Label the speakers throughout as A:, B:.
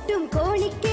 A: വോട്ടും കോണിക്കേകിടാം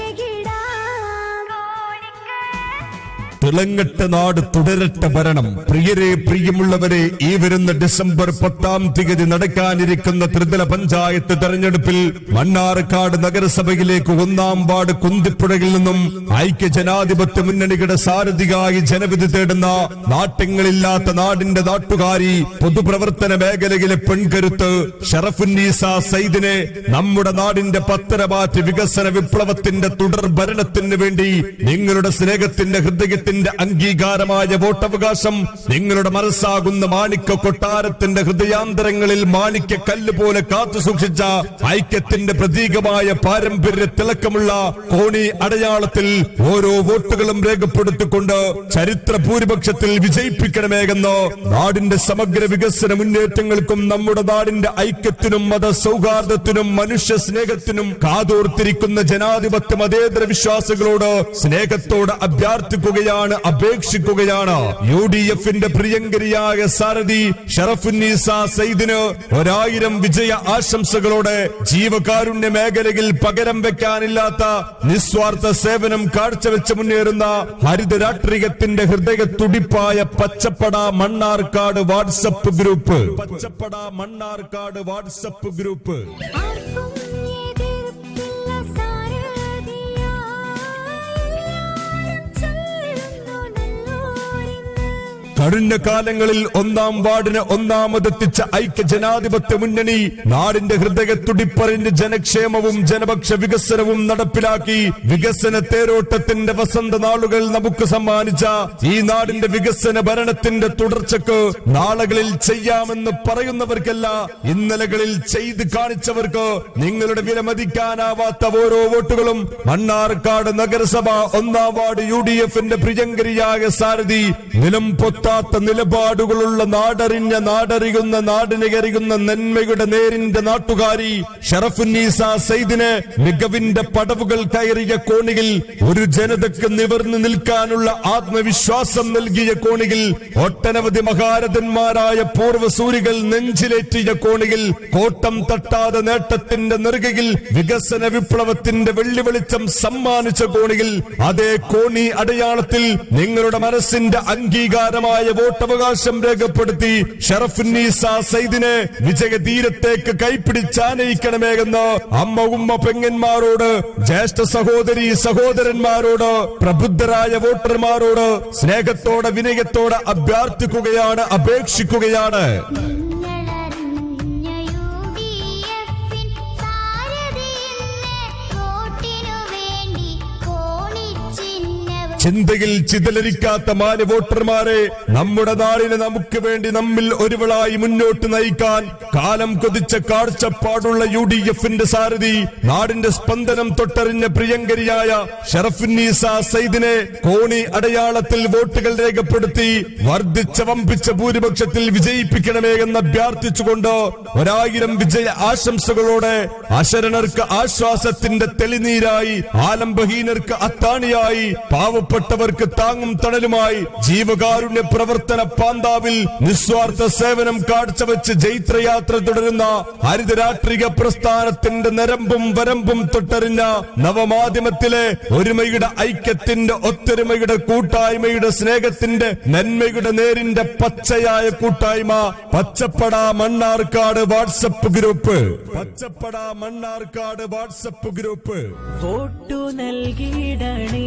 B: തിളങ്ങട്ട നാട് തുടരട്ടെ ഭരണം. പ്രിയരെ പ്രിയമുള്ളവരെ ഈ വരുന്ന ഡിസംബർ പത്താം തീയതി നടക്കാനിരിക്കുന്ന ത്രിതല പഞ്ചായത്ത് തെരഞ്ഞെടുപ്പിൽ മണ്ണാർക്കാട് നഗരസഭയിലേക്ക് ഒന്നാം വാർഡ് കുന്തിപ്പുഴയിൽ നിന്നും ഐക്യ ജനാധിപത്യ മുന്നണിയുടെ സാരഥിയായി ജനവിധി തേടുന്ന നാട്യങ്ങളില്ലാത്ത നാടിന്റെ നാട്ടുകാരി പൊതുപ്രവർത്തന മേഖലയിലെ പെൺകരുത്ത് ഷറഫുന്നീസ സൈദിനെ നമ്മുടെ നാടിന്റെ പത്തരമാറ്റ് വികസന വിപ്ലവത്തിന്റെ തുടർ ഭരണത്തിന് വേണ്ടി നിങ്ങളുടെ സ്നേഹത്തിന്റെ ഹൃദയത്തിന്റെ അംഗീകാരമായ വോട്ടവകാശം നിങ്ങളുടെ മനസ്സാകുന്ന മാണിക്ക കൊട്ടാരത്തിന്റെ ഹൃദയാന്തരങ്ങളിൽ മാണിക്ക കല്ല് പോലെ കാത്തു സൂക്ഷിച്ച ഐക്യത്തിന്റെ പ്രതീകമായ പാരമ്പര്യ തിളക്കമുള്ള കോണി അടയാളത്തിൽ ഓരോ വോട്ടുകളും രേഖപ്പെടുത്തിക്കൊണ്ട് ചരിത്ര ഭൂരിപക്ഷത്തിൽ വിജയിപ്പിക്കണമെന്ന് നാടിന്റെ സമഗ്ര വികസന മുന്നേറ്റങ്ങൾക്കും നമ്മുടെ നാടിന്റെ ഐക്യത്തിനും മത സൗഹാർദ്ദത്തിനും മനുഷ്യ സ്നേഹത്തിനും കാതോർത്തിരിക്കുന്ന ജനാധിപത്യ മതേതര വിശ്വാസികളോട് സ്നേഹത്തോട് അഭ്യർത്ഥിക്കുകയാണ് അപേക്ഷിക്കുകയാണ്. യു ഡി എഫിന്റെ പ്രിയങ്കരിയായ സാരഥി ഷറഫുന്നീസ സൈദിന് ഒരായിരം വിജയ ആശംസകളോടെ ജീവകാരുണ്യ മേഖലയിൽ പകരം വെക്കാനില്ലാത്ത നിസ്വാർത്ഥ സേവനം കാഴ്ചവെച്ച് മുന്നേറുന്ന ഹരിത രാഷ്ട്രീയത്തിന്റെ ഹൃദയ തുടിപ്പായ Pachappada Mannarkkad WhatsApp group. Pachappada Mannarkkad WhatsApp group. കഴിഞ്ഞ കാലങ്ങളിൽ ഒന്നാം വാർഡിന് ഒന്നാമതെത്തിച്ച ഐക്യ ജനാധിപത്യ മുന്നണി നാടിന്റെ ഹൃദയ തുടിപ്പറിഞ്ഞ് ജനക്ഷേമവും ജനപക്ഷ വികസനവും നടപ്പിലാക്കി വികസന തേരോട്ടത്തിന്റെ വസന്ത നാളുകൾ നമുക്ക് സമ്മാനിച്ച ഈ നാടിന്റെ വികസന ഭരണത്തിന്റെ തുടർച്ചക്ക് നാളുകളിൽ ചെയ്യാമെന്ന് പറയുന്നവർക്കല്ല ഇന്നലകളിൽ ചെയ്ത് കാണിച്ചവർക്ക് നിങ്ങളുടെ വിലമതിക്കാനാവാത്ത ഓരോ വോട്ടുകളും മണ്ണാർക്കാട് നഗരസഭ ഒന്നാം വാർഡ് യു ഡി എഫിന്റെ പ്രിയങ്കരിയായ സാരഥി നിലം പൊത്താത്ത നിലപാടുകളുള്ള നാടറിഞ്ഞ നാടറിയുന്ന നാടിനെറിയുന്ന നന്മയുടെ നേരിന്റെ നാട്ടുകാരി ഷറഫുന്നീസ സൈദിന് മികവിന്റെ പടവുകൾ കയറിയ കോണിയിൽ ഒരു ജനതയ്ക്ക് നിവർന്നു നിൽക്കാനുള്ള ആത്മവിശ്വാസം നൽകിയ കോണിയിൽ ഒട്ടനവധി മഹാരഥന്മാരായ പൂർവസൂരികൾ നെഞ്ചിലേറ്റിയ കോണിയിൽ കോട്ടം തട്ടാതെ നേട്ടത്തിന്റെ നെറുകയിൽ വികസന വിപ്ലവത്തിന്റെ വെള്ളി വെളിച്ചം സമ്മാനിച്ച കോണിയിൽ അതേ കോണി അടയാളത്തിൽ നിങ്ങളുടെ മനസ്സിന്റെ അംഗീകാരമായ വോട്ടവകാശം രേഖപ്പെടുത്തി ഷറഫുന്നീസ സൈദിനെ വിജയതീരത്തേക്ക് കൈപ്പിടിച്ചാനയിക്കണമേ എന്ന് അമ്മ ഉമ്മ പെങ്ങന്മാരോട് ജ്യേഷ്ഠ സഹോദരി സഹോദരന്മാരോട് പ്രബുദ്ധരായ വോട്ടർമാരോട് സ്നേഹത്തോടെ വിനയത്തോടെ അഭ്യർത്ഥിക്കുകയാണ് അപേക്ഷിക്കുകയാണ്. ചിന്തയിൽ ചിതലരിക്കാത്ത മാന വോട്ടർമാരെ നമ്മുടെ നാടിനെ നമുക്ക് വേണ്ടി നമ്മിൽ ഒരുവളായി മുന്നോട്ട് നയിക്കാൻ കാലം കൊതിച്ച കാഴ്ചപ്പാടുള്ള യു ഡി എഫിന്റെ സാരഥി നാടിന്റെ സ്പന്ദനം തൊട്ടറിഞ്ഞ പ്രിയങ്കരിയായ ഷറഫുന്നീസ സൈദിനെ കോണി അടയാളത്തിൽ വോട്ടുകൾ രേഖപ്പെടുത്തി വർദ്ധിച്ച വമ്പിച്ച ഭൂരിപക്ഷത്തിൽ വിജയിപ്പിക്കണമേ എന്ന് അഭ്യർത്ഥിച്ചുകൊണ്ട് ഒരായിരം വിജയ ആശംസകളോടെ അശരണർക്ക് ആശ്വാസത്തിന്റെ തെളിനീരായി ആലംബഹീനർക്ക് അത്താണിയായി പാവപ്പെട്ടവർക്ക് താങ്ങും തണലുമായി ജീവകാരുണ്യ പ്രവർത്തന പാന്താവിൽ നിസ്വാർത്ഥ സേവനം കാഴ്ചവെച്ച് ജൈത്രയാത്ര തുടരുന്ന ഹരിതരാഷ്ട്രീയ പ്രസ്ഥാനത്തിന്റെ നരമ്പും വരമ്പും തൊട്ടറിഞ്ഞ നവമാധ്യമത്തിലെ ഒരുമയുടെ ഐക്യത്തിന്റെ ഒത്തൊരുമയുടെ കൂട്ടായ്മയുടെ സ്നേഹത്തിന്റെ നന്മയുടെ നേരിന്റെ പച്ചയായ കൂട്ടായ്മ Pachappada Mannarkkad WhatsApp group. Pachappada Mannarkkad WhatsApp group.
C: വോട്ടു നൽകിയിടണേ.